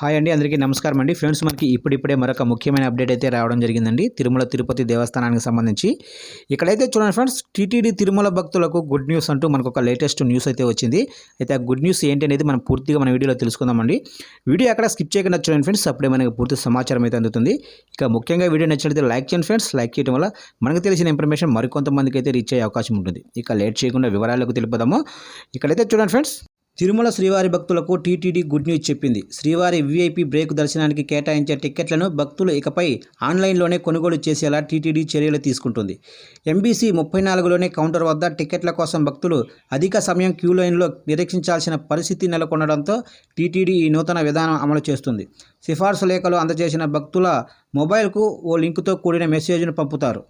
Hi అండి అందరికీ నమస్కారం అండి. ఫ్రెండ్స్ మనకి ఇప్పుడిప్పుడే మరొక ముఖ్యమైన అప్డేట్ అయితే రావడం జరిగిందండి. తిరుమల తిరుపతి దేవస్థానానికి సంబంధించి. ఇక్కడైతే చూడండి ఫ్రెండ్స్ టీటీడీ తిరుమల భక్తులకు గుడ్ న్యూస్ అంటూ మనకు ఒక లేటెస్ట్ న్యూస్ అయితే వచ్చింది. అయితే ఆ గుడ్ న్యూస్ ఏంటి అనేది మనం పూర్తిగా మన వీడియోలో తెలుసుకుందామండి. వీడియో అక్కడ స్కిప్ చేయకుండా చూడండి ఫ్రెండ్స్ అప్పుడే మనకి పూర్తి సమాచారం అయితే అందుతుంది. ఇక ముఖ్యంగా వీడియో నచ్చినట్లయితే లైక్ చేయండి ఫ్రెండ్స్ లైక్ చేయడం వల్ల మనకు తెలిసిన ఇన్ఫర్మేషన్ మరికొంతమందికి అయితే రీచ్ అయ్యే అవకాశం ఉంటుంది. ఇక లేట్ చేయకుండా వివరాలకు తెలుపుదాము. ఇక్కడైతే చూడండి ఫ్రెండ్స్ తిరుమల శ్రీవారి భక్తులకు టీటీడీ గుడ్ న్యూస్ చెప్పింది. శ్రీవారి వీఐపీ బ్రేక్ దర్శనానికి కేటాయించే టిక్కెట్లను భక్తులు ఇకపై ఆన్లైన్లోనే కొనుగోలు చేసేలా టీటీడీ చర్యలు తీసుకుంటుంది. ఎంబీసీ ముప్పై నాలుగులోనే కౌంటర్ వద్ద టిక్కెట్ల కోసం భక్తులు అధిక సమయం క్యూ లైన్లో నిరీక్షించాల్సిన పరిస్థితి నెలకొనడంతో టీటీడీ ఈ నూతన విధానం అమలు చేస్తుంది. సిఫార్సు లేఖలు అందజేసిన భక్తుల మొబైల్కు ఓ లింకుతో కూడిన మెసేజ్ను పంపుతారు.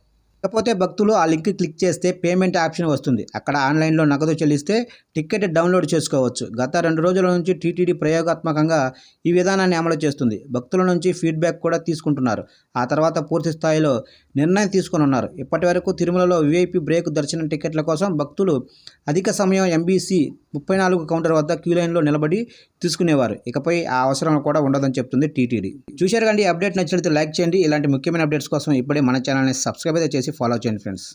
లేకపోతే భక్తులు ఆ లింక్ క్లిక్ చేస్తే పేమెంట్ ఆప్షన్ వస్తుంది. అక్కడ ఆన్లైన్లో నగదు చెల్లిస్తే టికెట్ డౌన్లోడ్ చేసుకోవచ్చు. గత రెండు రోజుల నుంచి టీటీడీ ప్రయోగాత్మకంగా ఈ విధానాన్ని అమలు చేస్తుంది. భక్తుల నుంచి ఫీడ్బ్యాక్ కూడా తీసుకుంటున్నారు. ఆ తర్వాత పూర్తి స్థాయిలో నిర్ణయం తీసుకొని ఉన్నారు. ఇప్పటి వరకు తిరుమలలో విఐపి బ్రేక్ దర్శనం టికెట్ల కోసం భక్తులు అధిక సమయం ఎంబీసీ ముప్పై నాలుగు కౌంటర్ వద్ద క్యూ లైన్లో నిలబడి తీసుకునేవారు. ఇకపై ఆ అవసరం కూడా ఉండదని చెప్తుంది టీటీడీ చూశారు కండి అప్డేట్ నచ్చినట్లయితే లైక్ చేయండి. ఇలాంటి ముఖ్యమైన అప్డేట్స్ కోసం ఇప్పుడే మన ఛానల్ని సబ్స్క్రైబ్ అయితే చేసి ఫాలో చేయండి ఫ్రెండ్స్.